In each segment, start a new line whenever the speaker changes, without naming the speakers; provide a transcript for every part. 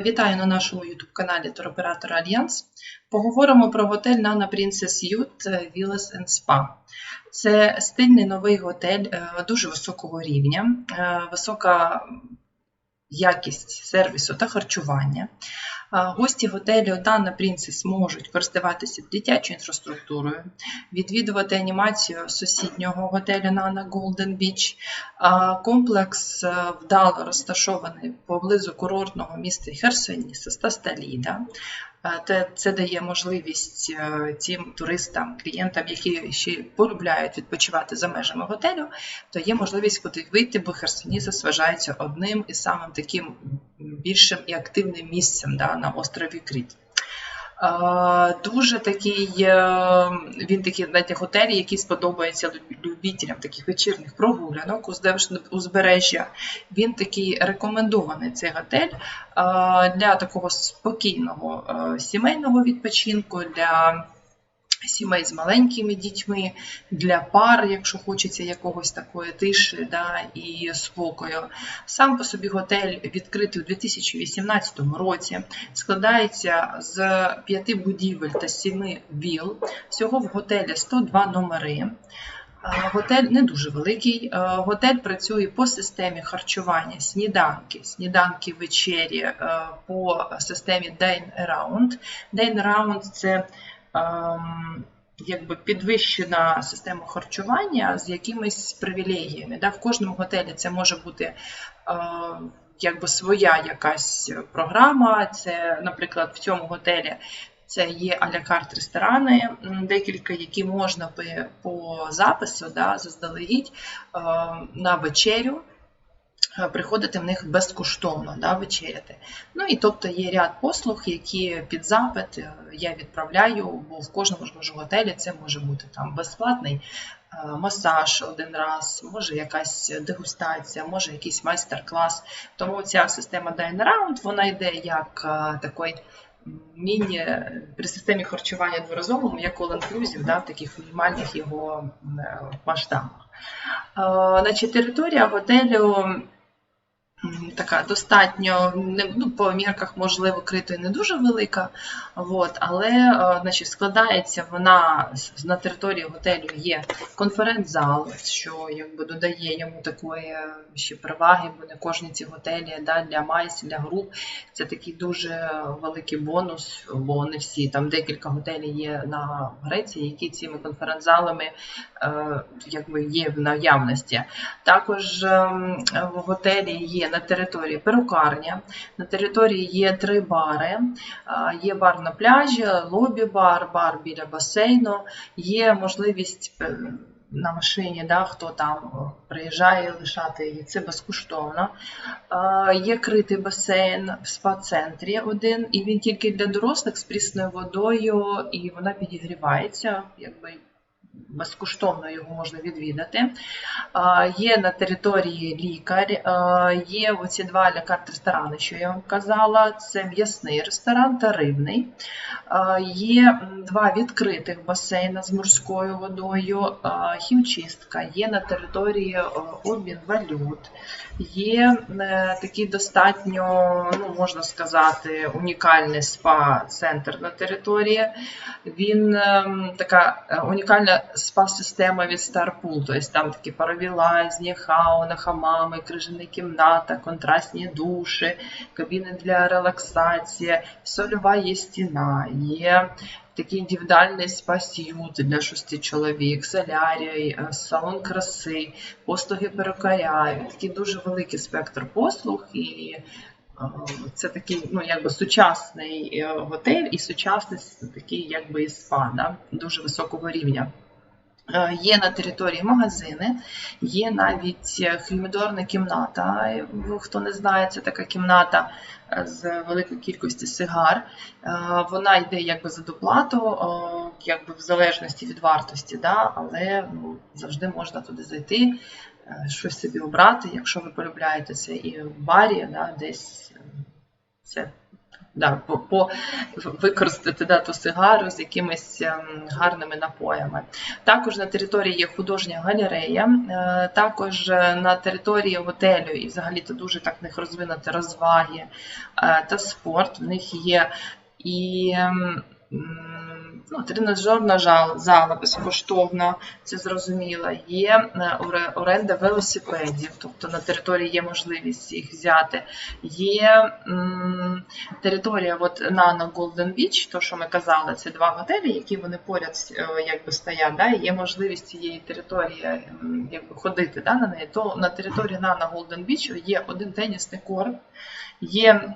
Вітаю на нашому YouTube каналі Туроператор Альянс. Поговоримо про готель Nana Princess Yacht Villas and Spa. Це стильний новий готель е, дуже високого рівня, е, висока якість сервісу та харчування. Е, Гості готелю Дана Принцес можуть користуватися дитячою інфраструктурою, відвідувати анімацію сусіднього готелю Нана Голден Біч. Комплекс е, вдало розташований поблизу курортного міста Херсоніса та Сталіда. Е, те- Це дає можливість е, тим туристам, клієнтам, які ще полюбляють відпочивати за межами готелю, то є можливість куди вийти, бо Херсоніса вважається одним із самим таким більшим і активним місцем да, на острові Кріт. Е, Дуже такий, е, він такий знаєте, готелі, який сподобається люб- любителям таких вечірніх прогулянок уздовж узбережжя. Він такий рекомендований цей готель е, для такого спокійного сімейного відпочинку, для сімей з маленькими дітьми, для пар, якщо хочеться якогось такої тиші да, і спокою. Сам по собі готель відкритий у 2018 році, складається з п'яти будівель та сіми віл. Всього в готелі 102 номери. Е, Готель не дуже великий. Е, Готель працює по системі харчування сніданки, сніданки вечері е, по системі Dine Around. Dine Around – це якби підвищена система харчування з якимись привілегіями. Да? В кожному готелі це може бути е, якби своя якась програма. Це, наприклад, в цьому готелі це є а-ля карт ресторани, декілька, які можна би по запису да, заздалегідь е, на вечерю. Е, Приходити в них безкоштовно да, вечеряти. Ну і тобто є ряд послуг, які під запит е, я відправляю, бо в кожному ж ж готелі це може бути там безплатний е, масаж один раз, може якась дегустація, може якийсь майстер-клас. Тому ця система Dine Around, вона йде як такий міні при системі харчування дворазовому, як all inclusive, да, в таких мінімальних його масштабах. Значить, територія готелю така достатньо, не, ну, по мірках, можливо, критої не дуже велика, от, але е, значить, складається вона на території готелю є конференц-зал, що якби додає йому такої е, ще переваги, бо не кожні ці готелі да, для майс, для груп. Це такий дуже великий бонус, бо не всі там декілька готелів є на Греції, які цими конференц-залами е, якби є в наявності. Також ем, в готелі є на території перукарня, на території є три бари. Є бар на пляжі, лобі-бар, бар біля басейну. Є можливість е, на машині, да, хто там приїжджає лишати її, це безкоштовно. Є критий басейн в спа-центрі один, і він тільки для дорослих з прісною водою, і вона підігрівається, якби безкоштовно його можна відвідати. Є на території лікар, є оці два лякарт ресторани, що я вам казала. Це м'ясний ресторан та рибний. Є два відкритих басейна з морською водою, хімчистка, є на території е, обмін валют, є е, такий достатньо, ну можна сказати, унікальний спа-центр на території. Він ем, така е, унікальна спа-система від Starpool, тобто там такі парові лазні, хауна, хамами, крижана кімната, контрастні душі, кабіни для релаксації, сольова є стіна, є такий індивідуальний спа-сьют для шести чоловік, солярій, е, салон краси, послуги перукаря, такий дуже великий спектр послуг і е, це такий, ну якби сучасний е, готель і сучасний такий, якби і спа, да? дуже високого рівня. Е, Є на території магазини, є навіть е, хюмідорна кімната. Хто не знає, це така кімната е, з великою кількістю сигар. Вона йде якби за доплату, якби в залежності від вартості, да? але ну, завжди можна туди зайти, щось собі обрати, якщо ви полюбляєте це і в барі, да? десь це да, по, по використати да, ту сигару з якимись ем, гарними напоями. Також на території є художня галерея, е, також е, на території готелю, і взагалі то дуже так в них розвинуті розваги е, та спорт. В них є і ем, ну, тренажерна зала безкоштовна, це зрозуміло. Є е, оренда велосипедів, тобто на території є можливість їх взяти. Є територія от Nano Golden Beach, то що ми казали, це два готелі, які вони поряд е, якби стоять. Да, є можливість цієї території якби ходити да, на неї. То на території Nano Golden Beach є один тенісний корт, є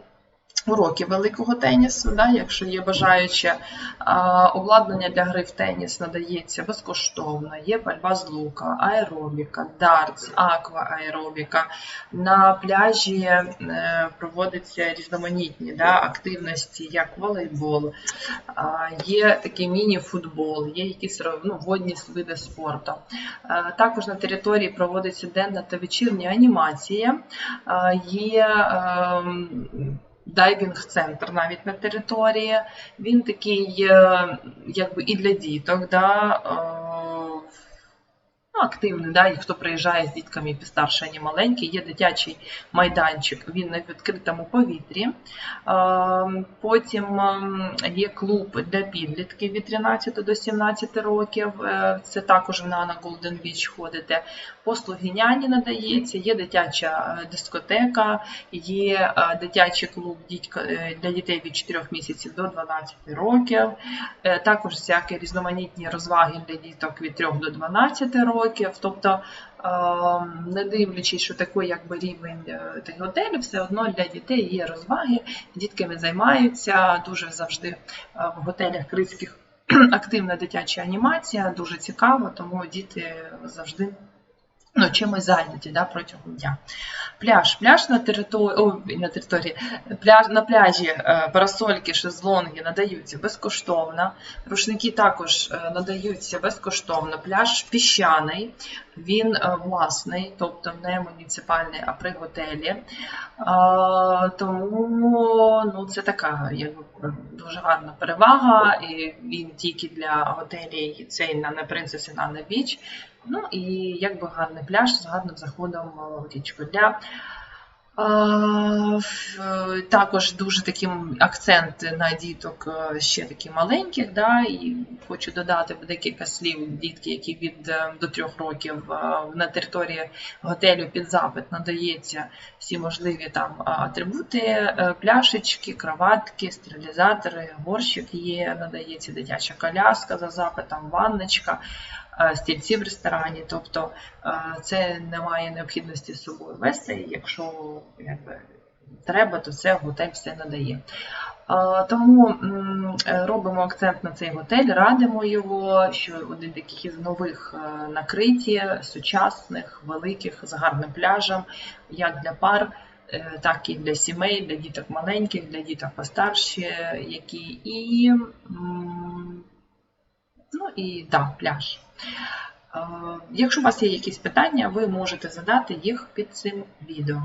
уроки великого тенісу, да, якщо є бажаюче. Обладнання для гри в теніс надається безкоштовно. Є пальба з лука, аеробіка, дартс, аквааеробіка. На пляжі е, проводяться різноманітні да, активності, як волейбол, є такий міні-футбол, є якісь ну, водні види спорту. Е, Також на території проводиться денна та вечірня анімація. Е, Є ем, дайвінг-центр навіть на території. Він такий, е, якби і для діток, да, е, активний, да, хто приїжджає з дітками і постарше, і маленькі, є дитячий майданчик, він на відкритому повітрі. Потім є клуб для підлітків від 13 до 17 років. Е, Це також вона на Golden Beach ходите. Послуги няні надається, є дитяча е, дискотека, є е, дитячий клуб для дітей від 4 місяців до 12 років. Також всякі різноманітні розваги для діток від 3 до 12 років. Тобто, е, не дивлячись, що такий якби рівень е, тих готелів, все одно для дітей є розваги, дітками займаються. Дуже завжди е, в готелях критських активна дитяча анімація, дуже цікаво, тому діти завжди ну, чимось зайняті да, протягом дня. Пляж. Пляж на території, о, на території, пляж, на пляжі е, парасольки, шезлонги надаються безкоштовно. Рушники також е, надаються безкоштовно. Пляж піщаний, він е, власний, тобто не муніципальний, а при готелі. А, тому ну, це така якби, дуже гарна перевага. І він тільки для готелів, цей на, Princess на Beach. Ну і якби гарний пляж з гарним заходом в річку. Для також дуже таким акцент на діток е, ще такі маленьких, да, і хочу додати декілька слів дітки, які від е, до трьох років е, на території готелю під запит надається всі можливі там атрибути, е, пляшечки, кроватки, стерилізатори, горщик є, надається дитяча коляска за запитом, ванночка е, стільці в ресторані. Тобто е, це немає необхідності з собою вести. Якщо якби, треба, то це готель все надає. Е, Тому е, робимо акцент на цей готель, радимо його, що один таких із нових е, накриті, сучасних, великих, з гарним пляжем, як для пар. е, Так і для сімей, для діток маленьких, для діток постарші, які і Ну і да, пляж. Е, Якщо у вас є якісь питання, ви можете задати їх під цим відео.